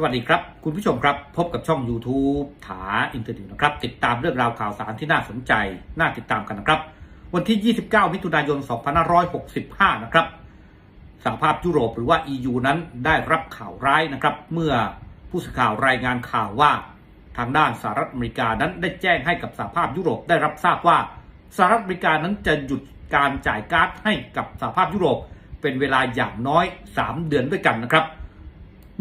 สวัสดีครับ คุณผู้ชมครับ พบกับช่อง YouTube ถาอินเทอร์เน็ตนะครับ ติดตามเรื่องราวข่าวสารที่น่าสนใจ น่าติดตามกันนะครับ วันที่ 29 มิถุนายน 2565 นะครับสหภาพยุโรปหรือว่า EU นั้นได้รับข่าวร้ายนะครับ เมื่อผู้สื่อข่าวรายงานข่าวว่า ทางด้านสหรัฐอเมริกานั้นได้แจ้งให้กับสหภาพยุโรปได้รับทราบว่าสหรัฐอเมริกานั้นจะหยุดการจ่ายก๊าซให้กับสหภาพยุโรปเป็นเวลาอย่างน้อย 3 เดือนด้วยกันนะครับ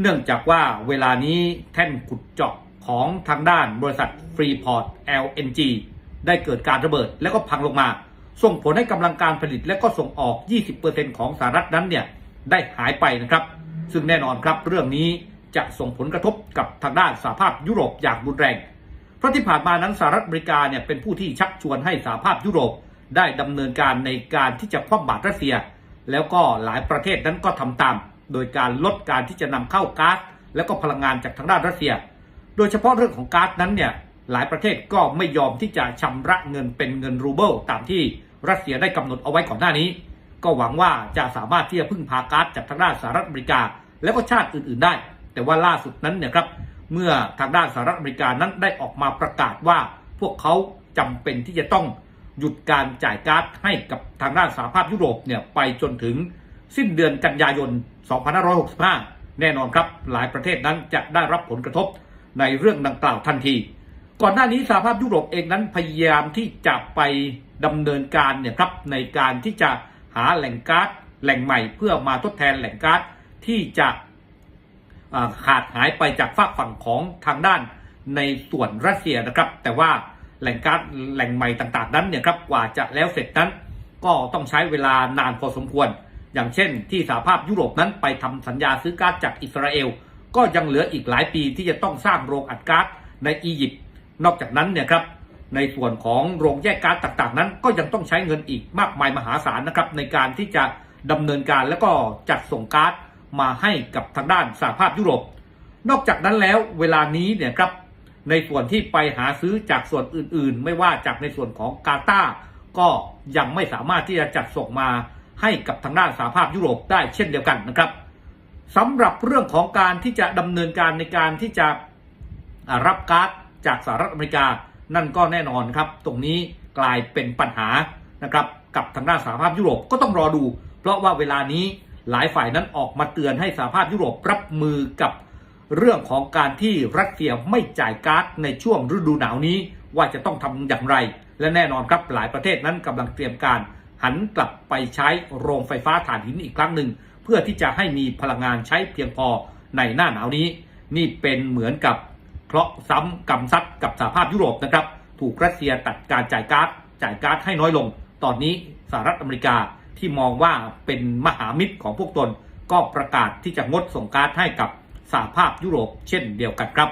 เนื่องจากว่าเวลานี้แท่นขุดเจาะของทางด้านบริษัท Freeport LNG ได้เกิดการระเบิดแล้วก็พังลงมา ส่งผลให้กำลังการผลิตและก็ส่งออก 20%ของสหรัฐนั้นเนี่ยได้หายไปนะครับ ซึ่งแน่นอนครับเรื่องนี้จะส่งผลกระทบกับทางด้านสหภาพยุโรปอย่างรุนแรง เพราะที่ผ่านมานั้นสหรัฐอเมริกาเนี่ยเป็นผู้ที่ชักชวนให้สหภาพยุโรปได้ดำเนินการในการที่จะคว่ำบาตรรัสเซีย แล้วก็หลายประเทศนั้นก็ทำตาม โดยการลดการที่จะนำเข้าก๊าซและก็พลังงานจากทางด้านรัสเซีย โดยเฉพาะเรื่องของก๊าซนั้นเนี่ยหลายประเทศก็ไม่ยอมที่จะชำระเงินเป็นเงินรูเบิลตามที่รัสเซียได้กำหนดเอาไว้ก่อนหน้านี้ ก็หวังว่าจะสามารถที่จะพึ่งพาก๊าซจากทางด้านสหรัฐอเมริกา และก็ชาติอื่นๆได้ แต่ว่าล่าสุดนั้นเนี่ยครับเมื่อทางด้านสหรัฐอเมริกานั้นได้ออกมาประกาศว่า พวกเขาจำเป็นที่จะต้องหยุดการจ่ายก๊าซให้กับทางด้านสหภาพยุโรปเนี่ยไปจนถึง สิ้นเดือนกันยายน 2565 แน่นอนครับ หลายประเทศนั้นจะได้รับผลกระทบในเรื่องดังกล่าวทันที ก่อนหน้านี้สหภาพยุโรปเองนั้นพยายามที่จะไปดำเนินการเนี่ยครับในการที่จะหาแหล่งก๊าซแหล่งใหม่เพื่อมาทดแทนแหล่งก๊าซที่จะขาดหายไปจากฝากฝั่งของทางด้านในส่วนรัสเซียนะครับ แต่ว่าแหล่งก๊าซแหล่งใหม่ต่างๆ นั้นเนี่ยครับกว่าจะแล้วเสร็จนั้น ก็ต้องใช้เวลานานพอสมควร อย่างเช่น ที่สหภาพยุโรปนั้นไปทำสัญญาซื้อก๊าซจากอิสราเอล ก็ยังเหลืออีกหลายปีที่จะต้องสร้างโรงอัดก๊าซในอียิปต์นอกจากนั้นเนี่ยครับในส่วนของโรงแยกก๊าซต่างๆ นั้น ก็ยังต้องใช้เงินอีกมากมายมหาศาลนะครับในการที่จะดำเนินการแล้วก็จัดส่งก๊าซมาให้กับทางด้านสหภาพยุโรป นอกจากนั้นแล้วเวลานี้เนี่ยครับในส่วนที่ไปหาซื้อจากส่วนอื่นๆ ไม่ว่าจากในส่วนของกาตาร์ก็ยังไม่สามารถที่จะจัดส่งมา ให้กับทางด้านสหภาพยุโรปได้เช่นเดียวกันนะครับสำหรับเรื่องของการที่จะดำเนินการในการที่จะรับก๊าซจากสหรัฐอเมริกา นั่นก็แน่นอนครับ ตรงนี้กลายเป็นปัญหานะครับกับทางด้านสหภาพยุโรปก็ต้องรอดู เพราะว่าเวลานี้หลายฝ่ายนั้นออกมาเตือนให้สหภาพยุโรปรับมือกับเรื่องของการที่รัสเซียไม่จ่ายก๊าซในช่วงฤดูหนาวนี้ว่าจะต้องทำอย่างไร และแน่นอนครับหลายประเทศนั้นกำลังเตรียมการ หันกลับไปใช้โรงไฟฟ้าถ่านหินอีกครั้งหนึ่ง เพื่อที่จะให้มีพลังงานใช้เพียงพอในหน้าหนาวนี้ นี่เป็นเหมือนกับเคราะห์ซ้ำกรรมซัดกับสหภาพยุโรปนะครับ ถูกรัสเซียตัดการจ่ายก๊าซจ่ายก๊าซให้น้อยลง ตอนนี้สหรัฐอเมริกาที่มองว่าเป็นมหามิตรของพวกตน ก็ประกาศที่จะงดส่งก๊าซให้กับสหภาพยุโรปเช่นเดียวกันครับ